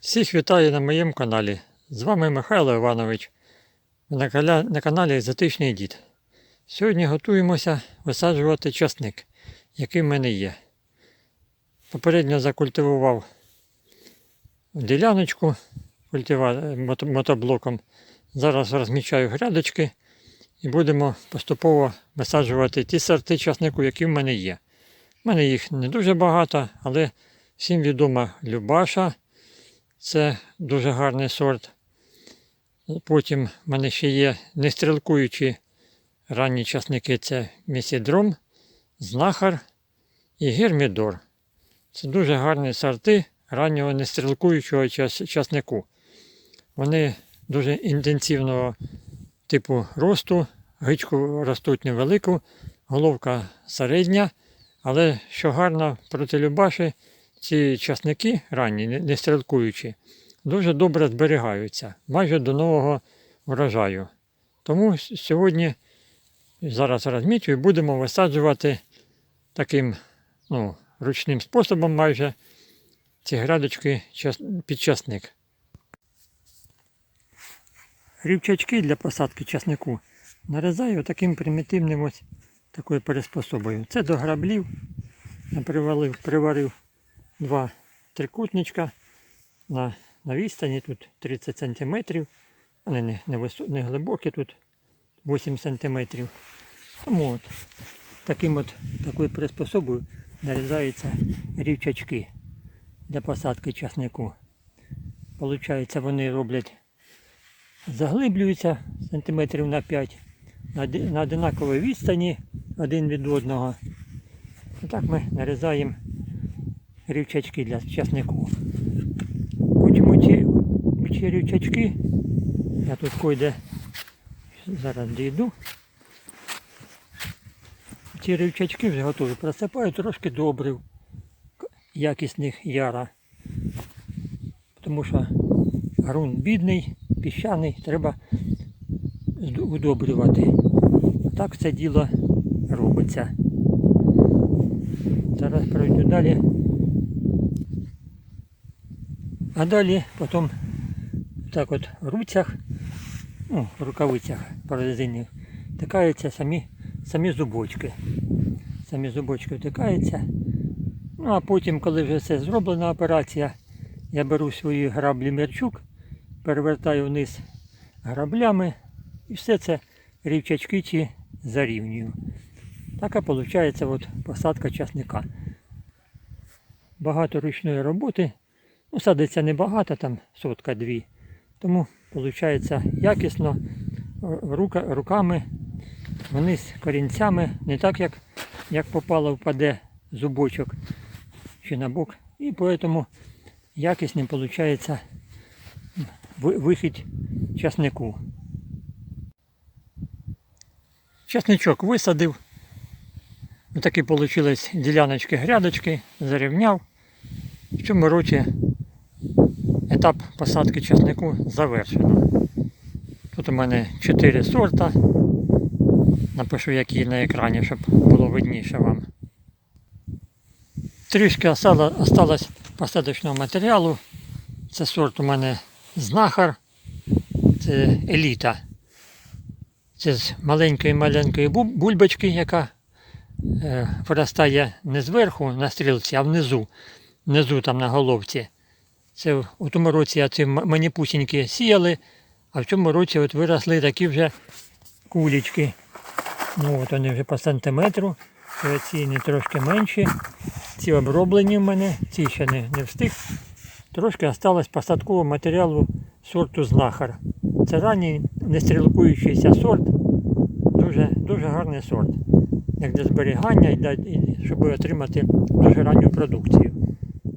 Всіх вітаю на моєму каналі. З вами Михайло Іванович. На, каналі Екзотичний Дід. Сьогодні готуємося висаджувати часник, який в мене є. Попередньо закультивував діляночку мотоблоком. Зараз розмічаю грядочки і будемо поступово висаджувати ті сорти часнику, які в мене є. У мене їх не дуже багато, але всім відома Любаша. Це дуже гарний сорт. Потім в мене ще є нестрілкуючі ранні часники це місідром, знахар і гермідор. Це дуже гарні сорти раннього нестрілкуючого часнику. Вони дуже інтенсивного типу росту, гичку ростуть невелику, головка середня, але що гарно проти любаші, ці часники ранні, не- стрілкуючі, дуже добре зберігаються, майже до нового врожаю. Тому сьогодні, зараз розмічую, будемо висаджувати таким ну, ручним способом майже ці грядочки під часник. Рівчачки для посадки часнику нарізаю таким примітивним ось такою приспособою. Це до граблів. Я привалив, приварив два трикутничка на, на відстані тут 30 см. Вони не, не, не глибокі, тут 8 см. Тому от, таким от, такою приспособою нарізаються рівчачки для посадки часнику. Получається, вони роблять, заглиблюються сантиметрів на 5 на, на одинаковій відстані один від одного. Отак ми нарізаємо рівчачки для часнику. Потім оці, оці рівчачки, я тут койде зараз дійду. Ці рівчачки вже готові. Просипаю трошки добрив якісних яра. Тому що ґрунт бідний, піщаний, треба удобрювати. Так це діло робиться. Зараз пройду далі. А далі потім так от в руцях, ну, в рукавицях прорезинних, втикаються самі, самі зубочки. Самі зубочки втикаються. Ну а потім, коли вже все зроблена операція, я беру свої граблі мерчук, перевертаю вниз граблями і все це рівчачки ці зарівнюю. Така виходить от посадка часника. Багато ручної роботи. Ну, садиться небагато, там сотка дві. Тому виходить якісно р- рука, руками, вниз корінцями, не так як, як попало впаде зубочок чи на бок. І тому якісним виходить вихід часнику. Часничок висадив. Такі вийшли діляночки грядочки, зарівняв. В цьому році етап посадки часнику завершено. Тут у мене 4 сорта. Напишу, які на екрані, щоб було видніше вам. Трішки остало- осталось посадочного матеріалу. Це сорт у мене знахар. Це еліта. Це з маленької-маленької бульбочки, яка е, виростає не зверху на стрілці, а внизу. Внизу там на головці. Це у тому році ці маніпусіньки сіяли, а в цьому році от виросли такі вже кулічки. Ну от вони вже по сантиметру. Це ці не трошки менші. Ці оброблені в мене, ці ще не, не встиг. Трошки осталось посадкового матеріалу сорту знахар. Це ранній нестрілкуючийся сорт. Дуже, дуже гарний сорт. Як для зберігання, щоб отримати дуже ранню продукцію.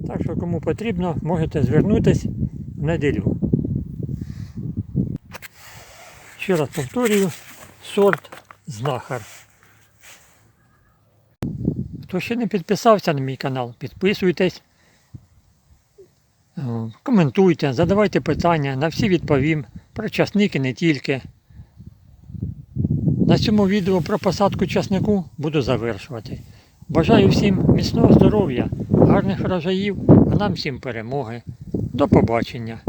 Так що кому потрібно, можете звернутися в неділю. Ще раз повторюю, сорт знахар. Хто ще не підписався на мій канал, підписуйтесь, коментуйте, задавайте питання, на всі відповім. Про часник і не тільки. На цьому відео про посадку часнику буду завершувати. Бажаю всім міцного здоров'я, гарних врожаїв, а нам всім перемоги. До побачення.